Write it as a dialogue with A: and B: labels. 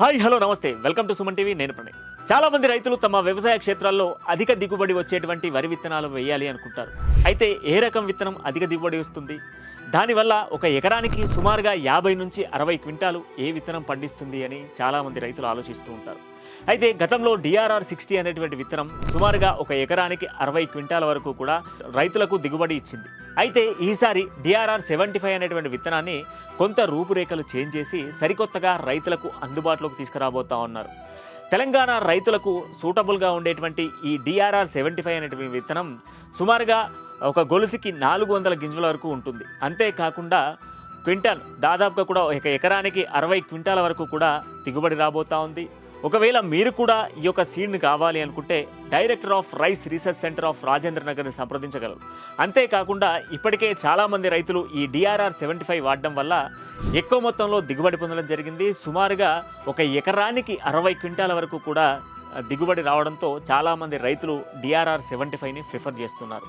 A: Hi hello నమస్తే. Welcome to Suman TV. నేను ప్రణయ్. చాలా మంది రైతులు తమ వ్యవసాయ క్షేత్రాల్లో అధిక దిగుబడి వచ్చేటువంటి వరి విత్తనాలు వేయాలి అనుకుంటారు. అయితే ఏ రకం విత్తనం అధిక దిగుబడి వస్తుంది దానివల్ల ఒక ఎకరానికి సుమారుగా యాభై నుంచి అరవై క్వింటాలు ఏ విత్తనం పండిస్తుంది అని చాలామంది రైతులు ఆలోచిస్తూ ఉంటారు. అయితే గతంలో డిఆర్ఆర్ సిక్స్టీ అనేటువంటి విత్తనం సుమారుగా ఒక ఎకరానికి అరవై క్వింటాల వరకు కూడా రైతులకు దిగుబడి ఇచ్చింది. అయితే ఈసారి డిఆర్ఆర్ సెవెంటీ ఫైవ్ అనేటువంటి విత్తనాన్ని కొంత రూపురేఖలు చేంజ్ చేసి సరికొత్తగా రైతులకు అందుబాటులోకి తీసుకురాబోతా ఉన్నారు. తెలంగాణ రైతులకు సూటబుల్గా ఉండేటువంటి ఈ డిఆర్ఆర్ సెవెంటీ ఫైవ్ అనేటువంటి విత్తనం సుమారుగా ఒక గొలుసుకి నాలుగు వందల గింజల వరకు ఉంటుంది. అంతేకాకుండా క్వింటాల్ దాదాపుగా కూడా ఒక ఎకరానికి అరవై క్వింటాల వరకు కూడా దిగుబడి రాబోతా ఉంది. ఒకవేళ మీరు కూడా ఈ యొక్క సీడ్ని కావాలి అనుకుంటే director of rice research centre of Rajendra నగర్ని సంప్రదించగలరు. అంతేకాకుండా ఇప్పటికే చాలామంది రైతులు ఈ డిఆర్ఆర్ సెవెంటీ ఫైవ్ వాడడం వల్ల ఎక్కువ మొత్తంలో దిగుబడి పొందడం జరిగింది. సుమారుగా ఒక ఎకరానికి అరవై క్వింటాల వరకు కూడా దిగుబడి రావడంతో చాలామంది రైతులు డిఆర్ఆర్ సెవెంటీ ఫైవ్ని ప్రిఫర్ చేస్తున్నారు.